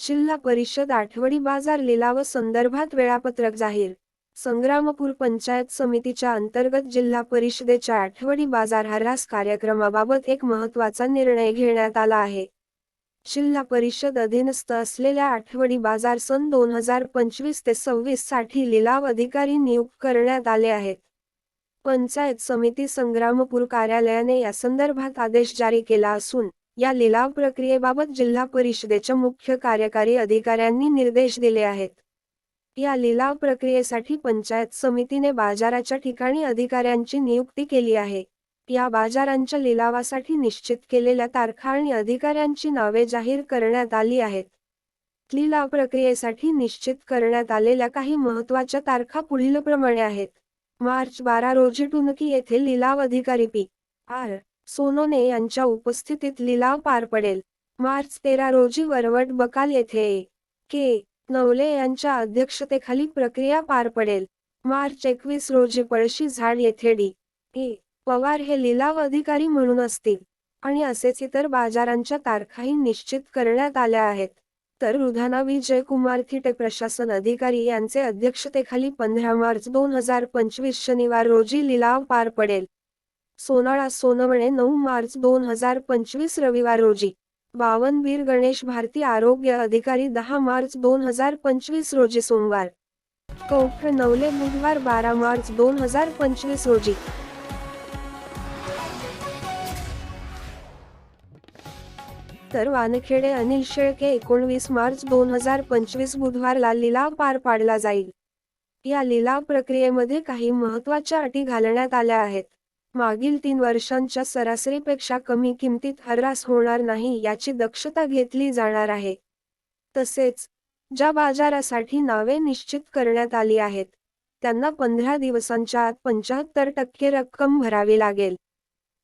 जिल्हा परिषद आठवडी बाजार लिलाव संदर्भात वेळापत्रक जाहीर. संग्रामपूर पंचायत समितीच्या अंतर्गत जिल्हा परिषदेच्या आठवडी बाजार हरास कार्यक्रमाबाबत एक महत्त्वाचा निर्णय घेण्यात आला आहे. जिल्हा परिषद अधीनस्थ असलेल्या आठवडी बाजार सन दोन हजार पंचवीस ते सव्वीससाठी लिलाव अधिकारी नियुक्त करण्यात आले आहेत. पंचायत समिती संग्रामपूर कार्यालयाने या संदर्भात आदेश जारी केला असून या लिलाव प्रक्रियेबाबत जिल्हा परिषदेच्या मुख्य कार्यकारी अधिकाऱ्यांनी निर्देश दिले आहेत. या लिलाव प्रक्रियेसाठी पंचायत समितीने बाजाराच्या ठिकाणी अधिकाऱ्यांची नियुक्ती केली आहे. या बाजारांच्या लिलावासाठी निश्चित केलेल्या तारखा आणि अधिकाऱ्यांची नावे जाहीर करण्यात आली आहेत. लिलाव प्रक्रियेसाठी निश्चित करण्यात आलेल्या काही महत्त्वाच्या तारखा पुढीलप्रमाणे आहेत. मार्च बारा रोजी टुनकी येथे लिलाव अधिकारी पी. आर. सोनोने यांच्या उपस्थितीत लिलाव पार पडेल. मार्च तेरा रोजी वरवट बकाल येथे ए. के. नवले यांच्या अध्यक्षतेखाली प्रक्रिया पार पडेल. मार्च एकवीस रोजी पळशी झाड येथे डी. ए. पवार हे लिलाव अधिकारी म्हणून असतील आणि असेच इतर बाजारांच्या तारखाही निश्चित करण्यात आल्या आहेत. तर रुधाना विजयकुमार थिटे प्रशासन अधिकारी यांचे अध्यक्षतेखाली पंधरा मार्च दोन हजार पंचवीस शनिवार रोजी लिलाव पार पडेल. सोनाळा सोनवणे नऊ मार्च दोन हजार पंचवीस रविवार रोजी. बावनवीर गणेश भारती आरोग्य अधिकारी दहा मार्च दोन हजार पंचवीस रोजी सोमवार. कौठ नवले बुधवार बारा मार्च दोन हजार पंचवीस रोजी. तर वानखेडे अनिल शेळके एकोणवीस मार्च दोन हजार पंचवीस बुधवारला लिलाव पार पाडला जाईल. या लिलाव प्रक्रियेमध्ये काही महत्त्वाच्या अटी घालण्यात आल्या आहेत. मागील तीन वर्षांच्या सरासरीपेक्षा कमी किमतीत हरास होणार नाही याची दक्षता घेतली जाणार आहे. तसेच ज्या बाजारासाठी नावे निश्चित करण्यात आली आहेत त्यांना पंधरा दिवसांच्या आत पंच्याहत्तर टक्के रक्कम भरावी लागेल.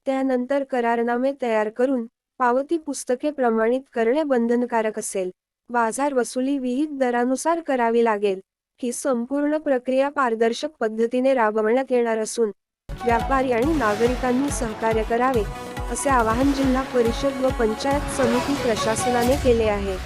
त्यानंतर करारनामे तयार करून पावती पुस्तके प्रमाणित करणे बंधनकारक असेल. बाजार वसुली विहित दरानुसार करावी लागेल ही संपूर्ण प्रक्रिया पारदर्शक पद्धतीने राबवण्यात येणार असून व्यापारी आणि नागरिकांनी सहकार्य करावे असे आवाहन जिल्हा परिषद व पंचायत समिती प्रशासनाने केले आहे.